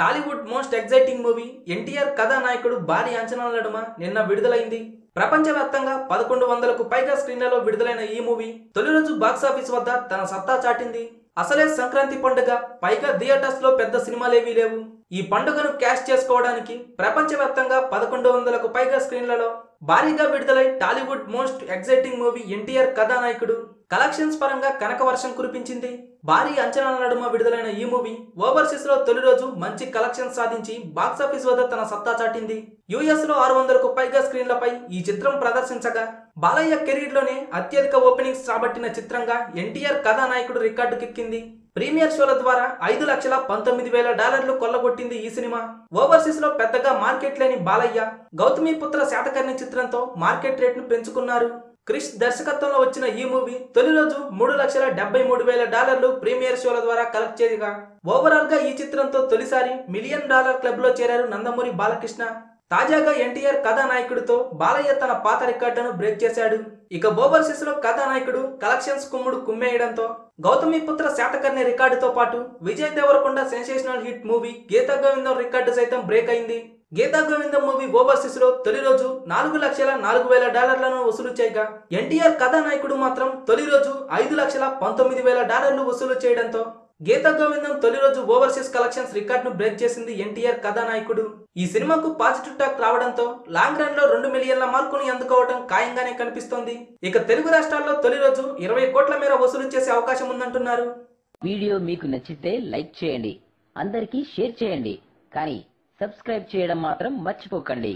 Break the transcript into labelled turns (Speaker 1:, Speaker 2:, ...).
Speaker 1: Tollywood most exciting movie NTR Kathanayakudu భారీ అంచనాల నడుమ? నిన్న విడుదలైంది. ప్రపంచవ్యాప్తంగా పదకొండు వందలకు పైగా స్క్రీన్లలో విడుదలైన ఈ మూవీ తొలి రోజు బాక్సాఫీస్ వద్ద తన సత్తా చాటింది. అసలే సంక్రాంతి పండుగ పైగా థియేటర్స్లో పెద్ద సినిమాలేవీ లేవు. ఈ పండుగను క్యాష్ చేసుకోవడానికి ప్రపంచవ్యాప్తంగా పదకొండు వందలకు పైగా స్క్రీన్లలో భారీగా విడుదలై Tollywood most exciting movie NTR Kathanayakudu. Collections పరంగా కనక వర్షం కురిపించింది. భారీ అంచనాల నడుమ విడుదలైన ఈ మూవీ ఓవర్సీస్లో తొలి రోజు మంచి కలెక్షన్స్ సాధించి బాక్సాఫీస్ వద్ద తన సత్తా చాటింది. యుఎస్లో ఆరు వందలకు పైగా స్క్రీన్లపై ఈ చిత్రం ప్రదర్శించగా బాలయ్య కెరీర్లోనే అత్యధిక ఓపెనింగ్స్ రాబట్టిన చిత్రంగా ఎన్టీఆర్ కథానాయకుడు రికార్డుకెక్కింది. ప్రీమియర్ షోల ద్వారా ఐదు లక్షల పంతొమ్మిది వేల డాలర్లు కొల్లగొట్టింది ఈ సినిమా. ఓవర్సీస్లో పెద్దగా మార్కెట్ లేని బాలయ్య గౌతమిపుత్ర శాతకర్ణి చిత్రంతో మార్కెట్ రేట్ను పెంచుకున్నారు. క్రిష్ దర్శకత్వంలో వచ్చిన ఈ మూవీ తొలి రోజు మూడు లక్షల డెబ్బై మూడు వేల డాలర్లు ప్రీమియర్ షోల ద్వారా కలెక్ట్ చేయగా ఓవరాల్గా ఈ చిత్రంతో తొలిసారి మిలియన్ డాలర్ క్లబ్లో చేరారు నందమూరి బాలకృష్ణ. తాజాగా ఎన్టీఆర్ కథానాయకుడితో బాలయ్య తన పాత రికార్డును బ్రేక్ చేశాడు. ఇక బోబర్లో కథానాయకుడు కలెక్షన్స్ కుమ్ముడు కుమ్మేయడంతో గౌతమిపుత్ర శాతకర్ణి రికార్డుతో పాటు Vijay Deverakonda sensational hit movie Geetha Govindam record సైతం బ్రేక్ అయింది. గీతా గోవిందం మూవీ ఓవర్సీస్లో తొలి రోజు నాలుగు లక్షల నాలుగు వేల డాలర్లను వసూలు చేయగా ఎన్టీఆర్ కథానాయకుడు మాత్రం తొలి రోజు ఐదు లక్షల పంతొమ్మిది వేల డాలర్లు వసూలు చేయడంతో గీతా గోవిందం తొలి రోజు ఓవర్సీస్ కలెక్షన్స్ రికార్డును బ్రేక్ చేసింది ఎన్టీఆర్ కథానాయకుడు. ఈ సినిమాకు పాజిటివ్ టాక్ రావడంతో లాంగ్ రన్లో రెండు మిలియన్ల మార్కును అందుకోవడం ఖాయంగానే కనిపిస్తోంది. ఇక తెలుగు రాష్ట్రాల్లో తొలి రోజు ఇరవై కోట్ల మేర వసూలు చేసే అవకాశం ఉందంటున్నారు.
Speaker 2: వీడియో మీకు నచ్చితే లైక్ చేయండి. అందరికీ షేర్ చేయండి. కానీ సబ్స్క్రైబ్ చేయడం మాత్రం మర్చిపోకండి.